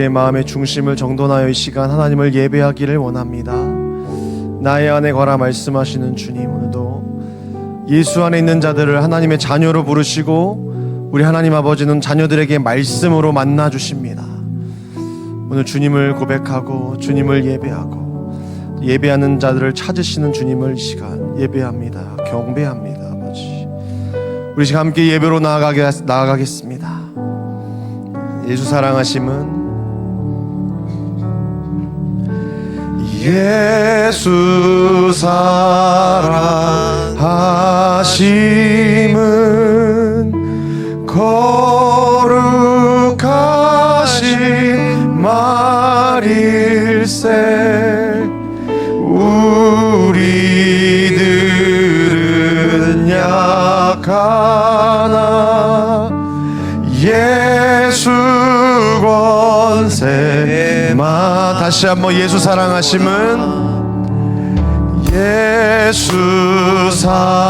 우리의 마음의 중심을 정돈하여 이 시간 하나님을 예배하기를 원합니다. 나의 안에 거라 말씀하시는 주님 오늘도 예수 안에 있는 자들을 하나님의 자녀로 부르시고 우리 하나님 아버지는 자녀들에게 말씀으로 만나 주십니다. 오늘 주님을 고백하고 주님을 예배하고 예배하는 자들을 찾으시는 주님을 이 시간 예배합니다. 경배합니다, 아버지. 우리 지금 함께 예배로 나아가겠습니다. 예수 사랑하심은 예수 사랑하심은 거룩하신 말일세 우리들은 약하나 예수 권세마. 다시 한번 예수 사랑하심은 예수 사랑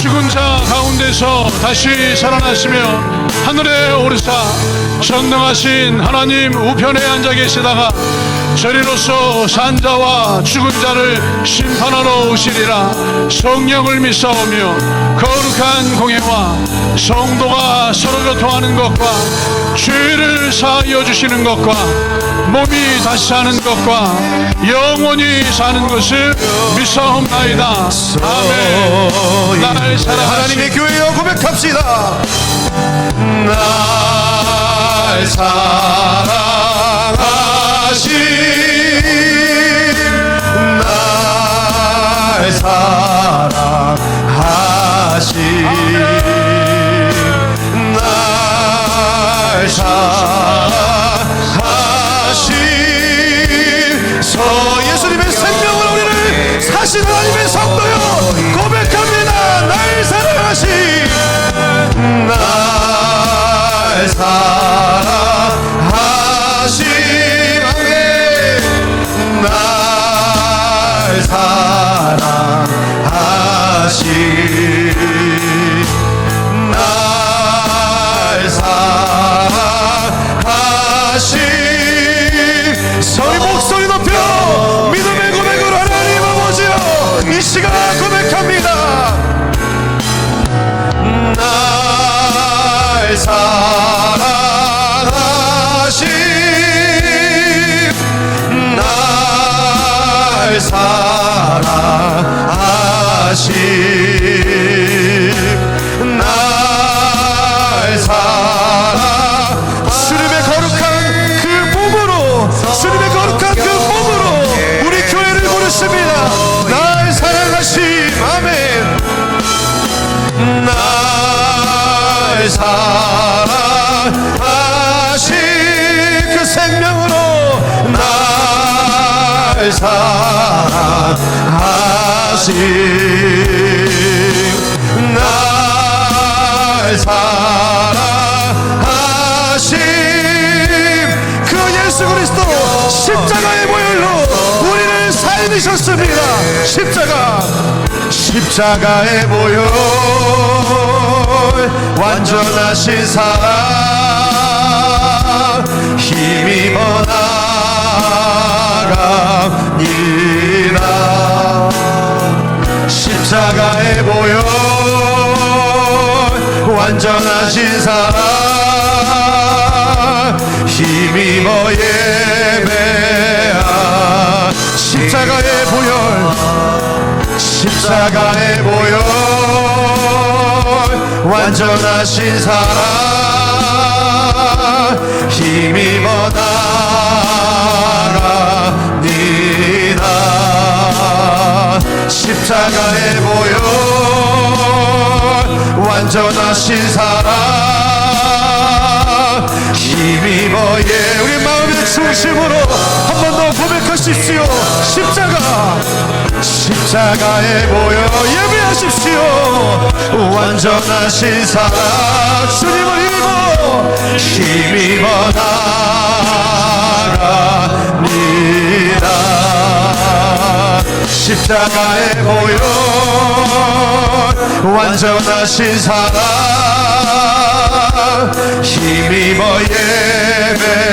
죽은 자 가운데서 다시 살아나시며 하늘에 오르사 전능하신 하나님 우편에 앉아 계시다가 저리로서 산자와 죽은 자를 심판하러 오시리라. 성령을 믿사오며 거룩한 공예와 성도가 서로 교통하는 것과 죄를 사하여 주시는 것과 몸이 다시 사는 것과 영원히 사는 것을 믿사옵나이다. 아멘. 날 사랑하시는 하나님의 교회여 고백합시다. 날 사랑 사랑하심 날서 예수님의 생명으로 우리를 사신 하나님의 성도요. 고백합니다. 날 사랑하심 날 사랑하심 아멘 날 사랑하심 사랑하심 사랑하신 날 사랑하신 그 예수 그리스도 십자가의 보혈로 우리를 살리셨습니다. 십자가 십자가의 보혈 완전하신 사랑 힘입어 나갑니다 십자가의 보혈 완전하신 사랑. 힘입어 예배하 십자가의 보혈 십자가의 보혈 완전하신 사랑. 힘입어 나 십자가의 보혈 완전하신 사랑. 힘입어 예 우리 마음의 중심으로 한 번 더 고백하십시오. 십자가 십자가에 모여 예배하십시오. 완전하신 사랑 주님을 힘입어 힘입어 나갑니다. 십자가에 모여 완전하신 사랑 힘입어 예배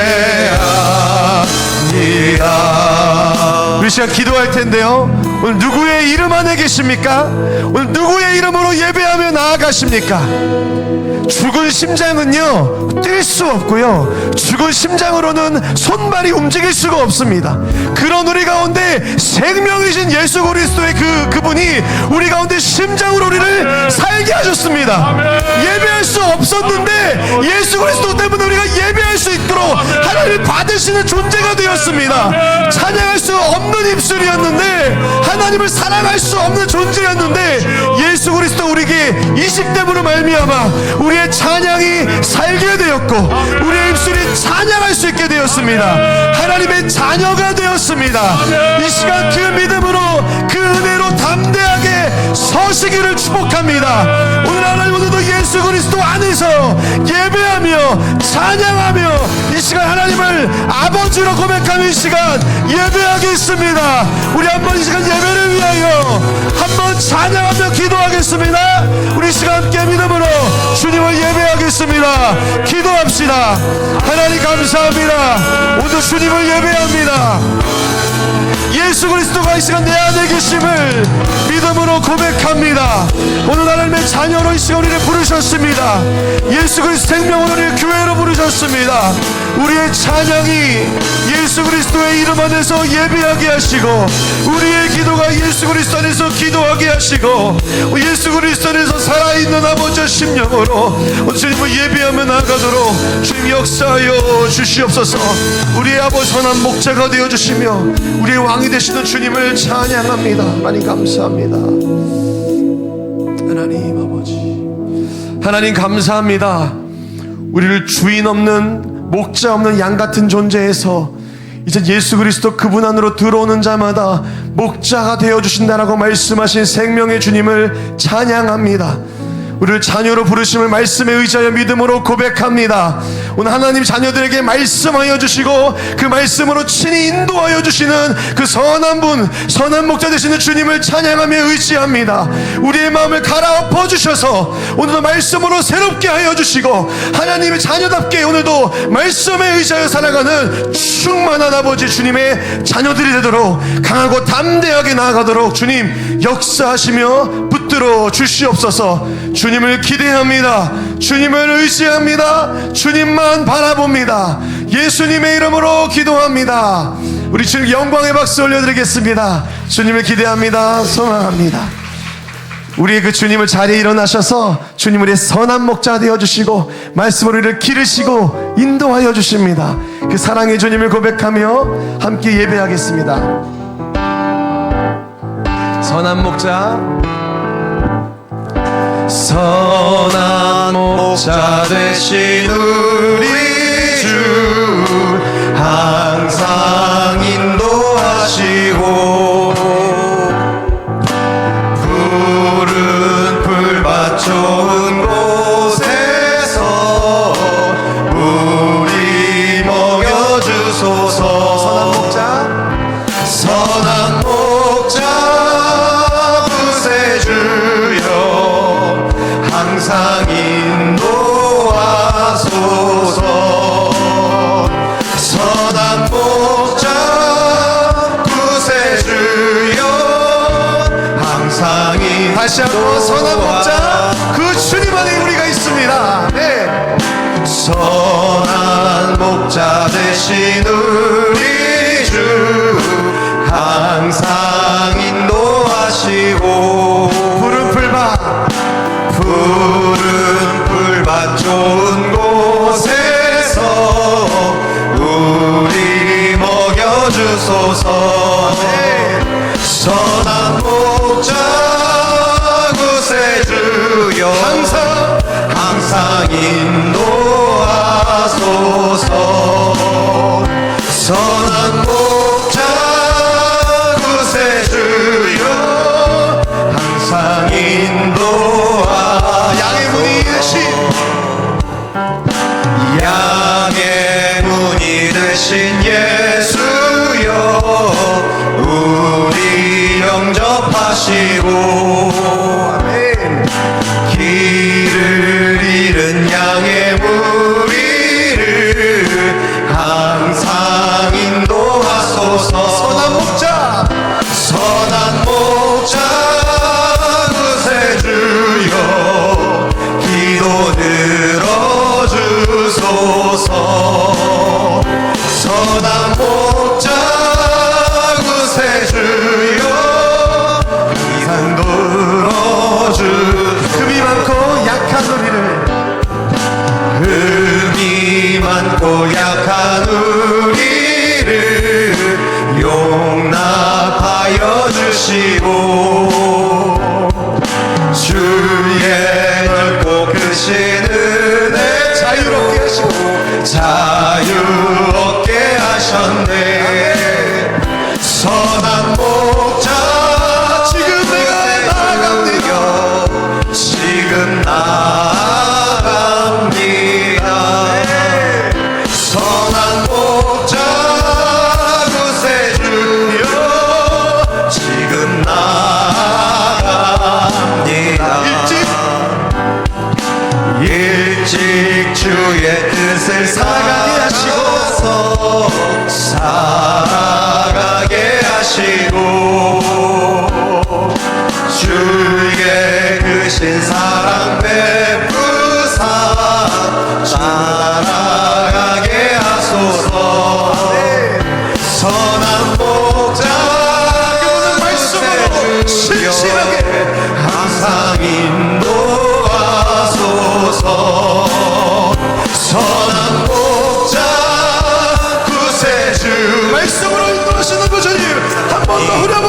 합니다 우리 시간 기도할 텐데요 오늘 누구의 이름 안에 계십니까? 오늘 누구의 이름으로 예배하며 나아가십니까? 죽은 심장은요 뛸 수 없고요. 죽은 심장으로는 손발이 움직일 수가 없습니다. 그런 우리 가운데 생명이신 예수 그리스도의 그 그분이 우리 가운데 심장으로 우리를 살게 하셨습니다. 예배할 수 없었는데 예수 그리스도 때문에 우리가 예배할 수 있도록 하나님 받으시는 존재가 되었습니다. 찬양할 수 없는 입술이었는데 하나님을 사랑할 수 없는 존재였는데 예수 그리스도 우리에게 이 식됨으로 말미암아 우리의 찬양이 살게 되었고 우리의 입술이 찬양할 수 있게 되었습니다. 하나님의 자녀가 되었습니다. 이 시간 그 믿음으로 그 은혜로 담대하게 서시기를 축복합니다. 오늘 하나님 오늘도 예수 그리스도 안에서 예배하며 찬양하며 이 시간 하나님을 아버지로 고백하는 이 시간 예배하겠습니다. 우리 한번 이 시간 예배를 위하여 한번 찬양하며 기도하겠습니다. 우리 시간 함께 믿음으로 주님을 예배하겠습니다. 기도합시다. 하나님 감사합니다. 오늘 주님을 예배합니다 예수 그리스도가 이 시간 내 안에 계심을 믿음으로 고백합니다. 오늘 하나님의 자녀로 이 시간 우리를 부르셨습니다. 예수 그리스도 생명으로 우리를 교회로 부르셨습니다. 우리의 찬양이 예수 그리스도의 이름 안에서 예배하게 하시고 우리의 기도가 예수 그리스도 안에서 기도하게 하시고 예수 그리스도 안에서 살아있는 아버지의 심령으로 주님을 예배하며 나가도록 주님 역사하여 주시옵소서 우리의 아버지 선한 목자가 되어주시며 우리의 왕이 되시는 주님을 찬양합니다. 하나님 감사합니다. 하나님 아버지 하나님 감사합니다. 우리를 주인 없는 목자 없는 양 같은 존재에서 이제 예수 그리스도 그분 안으로 들어오는 자마다 목자가 되어 주신다라고 말씀하신 생명의 주님을 찬양합니다. 우리를 자녀로 부르심을 말씀에 의지하여 믿음으로 고백합니다. 오늘 하나님 자녀들에게 말씀하여 주시고 그 말씀으로 친히 인도하여 주시는 그 선한 분, 선한 목자 되시는 주님을 찬양하며 의지합니다. 우리의 마음을 갈아엎어 주셔서 오늘도 말씀으로 새롭게 하여 주시고 하나님의 자녀답게 오늘도 말씀에 의지하여 살아가는 충만한 아버지 주님의 자녀들이 되도록 강하고 담대하게 나아가도록 주님 역사하시며 붙 들어 주시옵소서. 주님을 기대합니다. 주님을 의지합니다. 주님만 바라봅니다. 예수님의 이름으로 기도합니다. 우리 주님 영광의 박수 올려드리겠습니다. 주님을 기대합니다. 소망합니다. 우리의 그 주님을 자리에 일어나셔서 주님 우리의 선한 목자 되어 주시고 말씀으로 우리를 기르시고 인도하여 주십니다. 그 사랑의 주님을 고백하며 함께 예배하겠습니다. 선한 목자 선한 목자 되신 우리 주 항상 인도하시고 푸른 풀밭 좋 주소서. 선한 목자 구세주여. 항상 항상 인도하소서 선한 목자 구세주. 말씀으로 인도하시는 그 주님 한 번더 예. 후렴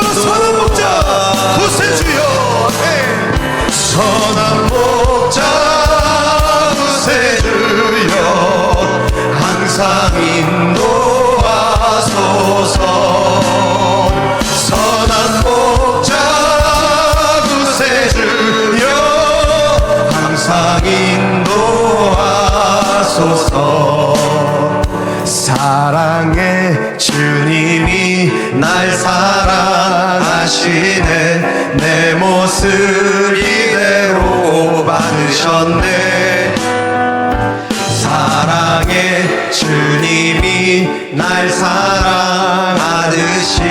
사랑하듯이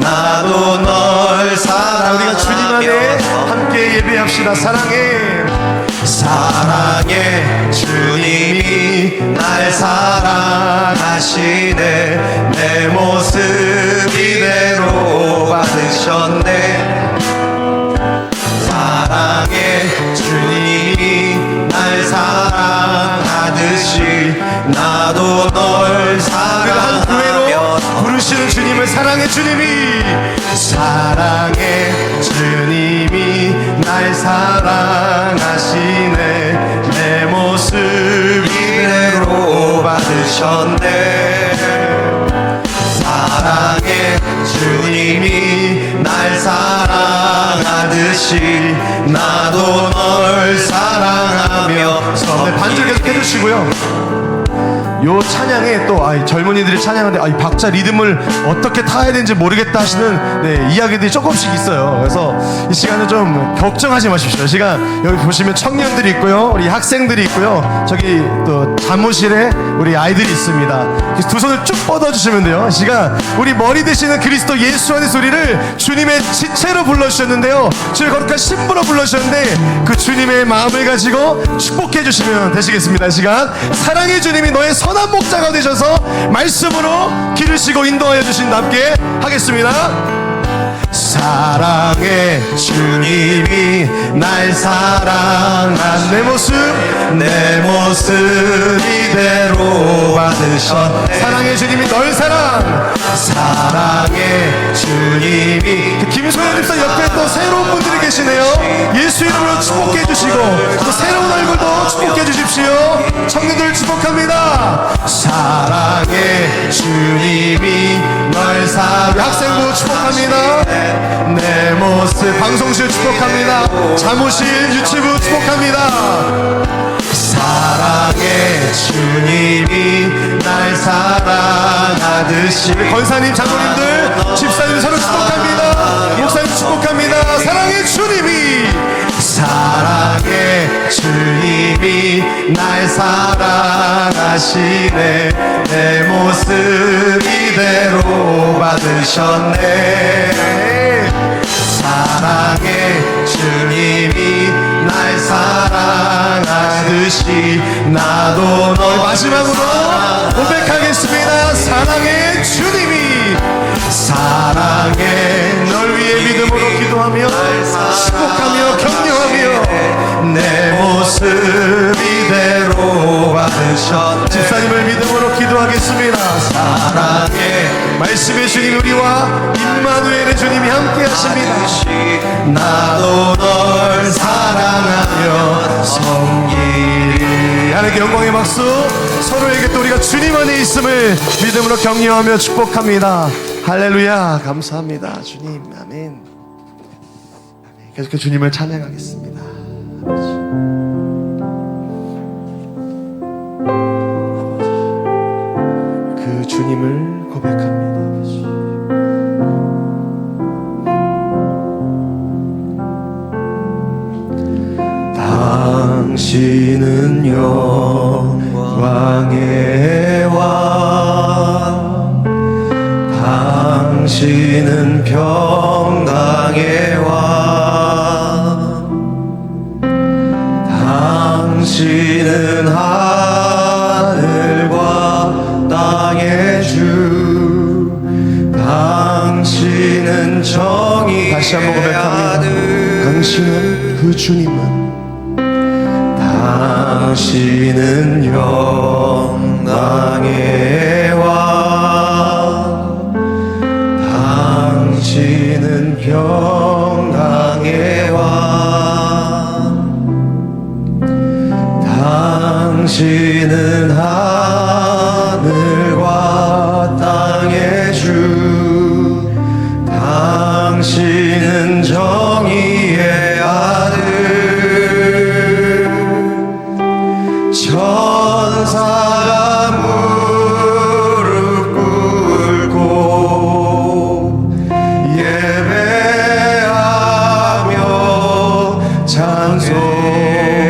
나도 널 사랑 우리가 주님 안에 함께 예배합시다. 사랑해. 사랑의 주님이 날 사랑하시네. 내 모습 이대로 받으셨네 사랑의 주님이. 사랑의 주님이 날 사랑하시네. 내 모습 이대로 받으셨네. 사랑의 주님이 날 사랑하듯이 나도 널 사랑하며 네, 반주 계속 해주시고요 요 찬양에 또 아이, 젊은이들이 찬양하는데 아, 이 박자 리듬을 어떻게 타야 되는지 모르겠다 하시는 네, 이야기들이 조금씩 있어요. 그래서 이 시간은 좀 걱정하지 마십시오. 이 시간 여기 보시면 청년들이 있고요, 우리 학생들이 있고요, 저기 또 사무실에 우리 아이들이 있습니다. 두 손을 쭉 뻗어주시면 돼요. 이 시간 우리 머리 되시는 그리스도 예수 안의 소리를 주님의 지체로 불러주셨는데요. 주의 거룩한 신부로 불러주셨는데 그 주님의 마음을 가지고 축복해 주시면 되시겠습니다. 이 시간 사랑의 주님이 너의 선한 목자가 되셔서 말씀으로 기르시고 인도하여 함께 하겠습니다. 사랑의 주님이 날 사랑한 내 모습? 내 모습 이대로 받으셨네. 사랑의 주님이 널 사랑. 사랑의 주님이 그 김소연 집사 옆에 또 새로운 분들이 계시네요. 예수 이름으로 축복해 주시고 또 새로운 얼굴도 축복해 주십시오. 청년들 축복합니다. 사랑의 주님이 널 사랑 학생부 축복합니다 내 모습. 방송실 축복합니다. 사무실 유튜브 축복합니다. 사랑의 주님이 날 사랑하듯이. 권사님 장로님들 집사님 서로 축복합니다. 목사님 축복합니다. 사랑의 주님이. 사랑의 주님이 날 사랑하시네. 내 모습 이대로 받으셨네 사랑의 주님이 날 사랑하듯이 나도 널 마지막으로 고백하겠습니다. 사랑의 주님이. 사랑해 널 위해 믿음으로 기도하며 축복하며 격려하며. 내 모습 이대로 받으셨네. 집사님을 믿음으로 기도하겠습니다. 사랑해. 말씀의 주님 우리와 임마누엘의 주님이 함께 하십니다. 나도 널 사랑하며 섬기리 하나님께 영광의 박수. 서로에게 또 우리가 주님 안에 있음을 믿음으로 격려하며 축복합니다. 할렐루야. 감사합니다. 주님 아멘. 계속해서 주님을 찬양하겠습니다 주님을 고백합니다. 당신은 영광의 왕 당신은 평강의 왕 당신은 하 땅의 주. 당신은 정의 다시 한번 고백합니다. 당신은 그 주님은 당신은 영광의 왕. 당신은 평강의 왕. 당신은 하 찬